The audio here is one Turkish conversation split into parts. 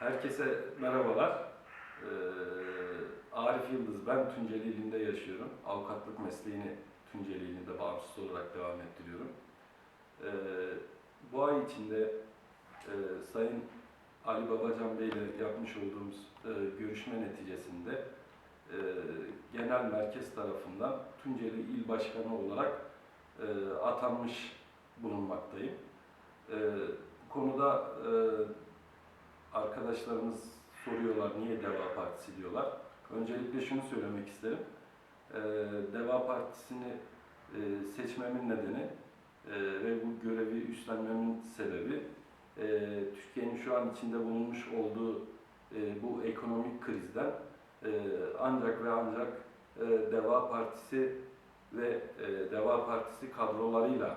Herkese merhabalar. Ee, Arif Yıldız, ben Tunceli ilinde yaşıyorum. Avukatlık mesleğini Tunceli ilinde bağımsız olarak devam ettiriyorum. Ee, bu ay içinde e, Sayın Ali Babacan Bey ile yapmış olduğumuz e, görüşme neticesinde e, genel merkez tarafından Tunceli İl Başkanı olarak atanmış bulunmaktayım. E, konuda arkadaşlarımız soruyorlar niye Deva Partisi diyorlar. Öncelikle şunu söylemek isterim. Ee, Deva Partisi'ni e, seçmemin nedeni e, ve bu görevi üstlenmemin sebebi e, Türkiye'nin şu an içinde bulunmuş olduğu bu ekonomik krizden ancak ve ancak Deva Partisi ve Deva Partisi kadrolarıyla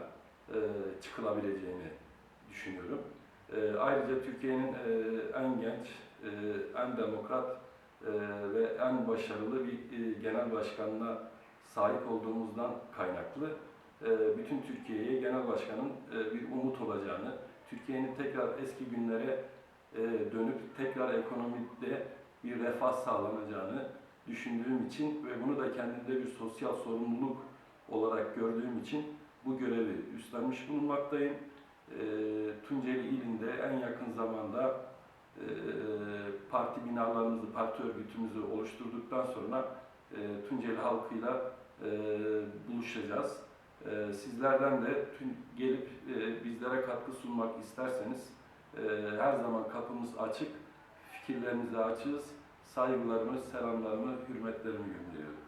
çıkılabileceğini düşünüyorum. E, ayrıca Türkiye'nin e, en genç, e, en demokrat e, ve en başarılı bir genel başkanına sahip olduğumuzdan kaynaklı bütün Türkiye'ye genel başkanın bir umut olacağını, Türkiye'nin tekrar eski günlere dönüp tekrar ekonomide bir refah sağlanacağını düşündüğüm için ve bunu da kendimde bir sosyal sorumluluk olarak gördüğüm için bu görevi üstlenmiş bulunmaktayım. E, Tunceli ilinde en yakın zamanda e, parti binalarımızı, parti örgütümüzü oluşturduktan sonra e, Tunceli halkıyla e, buluşacağız. Sizlerden de gelip bizlere katkı sunmak isterseniz her zaman kapımız açık, fikirlerinizi açığız. Saygılarımı, selamlarımı, hürmetlerimi gönderiyorum.